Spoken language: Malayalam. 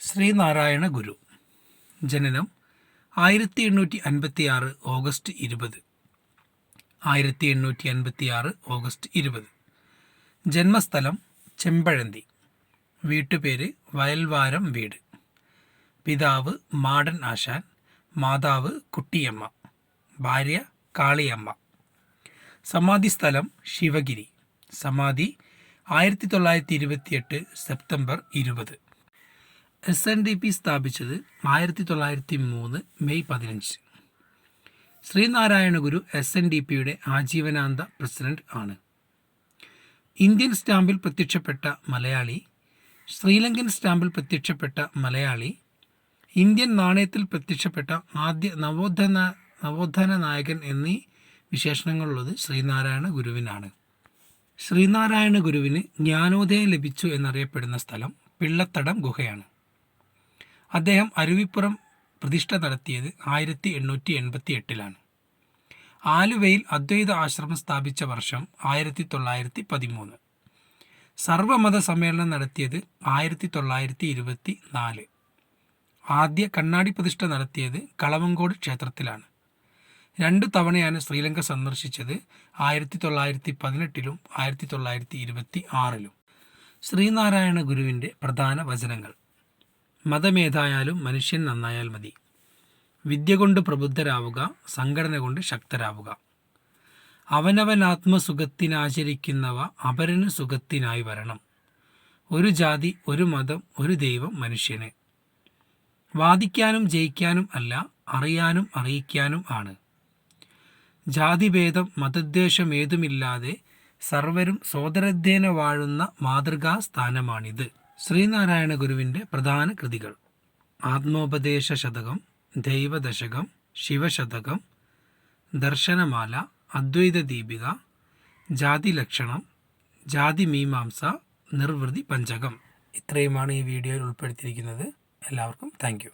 ശ്രീനാരായണ ഗുരു. ജനനം ആയിരത്തി എണ്ണൂറ്റി അൻപത്തി ആറ് ഓഗസ്റ്റ് ഇരുപത്. ആയിരത്തി എണ്ണൂറ്റി അൻപത്തി ആറ് ഓഗസ്റ്റ് ഇരുപത്. ജന്മസ്ഥലം ചെമ്പഴന്തി. വീട്ടുപേര് വയൽവാരം വീട്. പിതാവ് മാടൻ ആശാൻ മാതാവ് കുട്ടിയമ്മ ഭാര്യ കാളിയമ്മ. സമാധി സ്ഥലം ശിവഗിരി. സമാധി ആയിരത്തി തൊള്ളായിരത്തി ഇരുപത്തിയെട്ട് സെപ്റ്റംബർ ഇരുപത്. എസ് എൻ ഡി പി സ്ഥാപിച്ചത് ആയിരത്തി തൊള്ളായിരത്തി മൂന്ന് മെയ് പതിനഞ്ച്. Sree Narayana Guru S N D പിയുടെ ആജീവനാന്ത പ്രസിഡന്റ് ആണ്. ഇന്ത്യൻ സ്റ്റാമ്പിൽ പ്രത്യക്ഷപ്പെട്ട മലയാളി ശ്രീലങ്കൻ സ്റ്റാമ്പിൽ പ്രത്യക്ഷപ്പെട്ട മലയാളി ഇന്ത്യൻ നാണയത്തിൽ പ്രത്യക്ഷപ്പെട്ട ആദ്യ നവോത്ഥന നവോത്ഥാന നായകൻ എന്നീ വിശേഷണങ്ങളുള്ളത് ശ്രീനാരായണ ഗുരുവിനാണ് ശ്രീനാരായണ ഗുരുവിന് ജ്ഞാനോദയം ലഭിച്ചു എന്നറിയപ്പെടുന്ന സ്ഥലം പിള്ളത്തടം ഗുഹയാണ്. അദ്ദേഹം അരുവിപ്പുറം പ്രതിഷ്ഠ നടത്തിയത് ആയിരത്തി എണ്ണൂറ്റി എൺപത്തി എട്ടിലാണ് ആലുവയിൽ അദ്വൈത ആശ്രമം സ്ഥാപിച്ച വർഷം ആയിരത്തി തൊള്ളായിരത്തി പതിമൂന്ന് സർവമത സമ്മേളനം നടത്തിയത് ആയിരത്തി തൊള്ളായിരത്തി ഇരുപത്തി നാല് ആദ്യ കണ്ണാടി പ്രതിഷ്ഠ നടത്തിയത് കളവങ്കോട് ക്ഷേത്രത്തിലാണ്. രണ്ടു തവണയാണ് ശ്രീലങ്ക സന്ദർശിച്ചത് ആയിരത്തി തൊള്ളായിരത്തി പതിനെട്ടിലും ആയിരത്തി തൊള്ളായിരത്തി ഇരുപത്തി ആറിലും ശ്രീനാരായണ ഗുരുവിന്റെ പ്രധാന വചനങ്ങൾ. മതമേതായാലും മനുഷ്യൻ നന്നായാൽ മതി. വിദ്യ കൊണ്ട് പ്രബുദ്ധരാവുക സംഘടന കൊണ്ട് ശക്തരാവുക. അവനവൻ ആത്മസുഖത്തിനാചരിക്കുന്നവ അപരന് സുഖത്തിനായി വരണം. ഒരു ജാതി ഒരു മതം ഒരു ദൈവം മനുഷ്യന്. വാദിക്കാനും ജയിക്കാനും അല്ല അറിയാനും അറിയിക്കാനും ആണ്. ജാതിഭേദം മതദ്വേഷമേതുമില്ലാതെ സർവരും സോദരധ്യേന വാഴുന്ന മാതൃകാ സ്ഥാനമാണിത്. ശ്രീനാരായണ ഗുരുവിന്റെ പ്രധാന കൃതികൾ. ആത്മോപദേശ ശതകം ദൈവദശകം ശിവശതകം ദർശനമാല അദ്വൈത ദീപിക ജാതിലക്ഷണം ജാതി മീമാംസ നിർവൃതി പഞ്ചകം. ഇത്രയുമാണ് ഈ വീഡിയോയിൽ ഉൾപ്പെടുത്തിയിരിക്കുന്നത്. എല്ലാവർക്കും താങ്ക്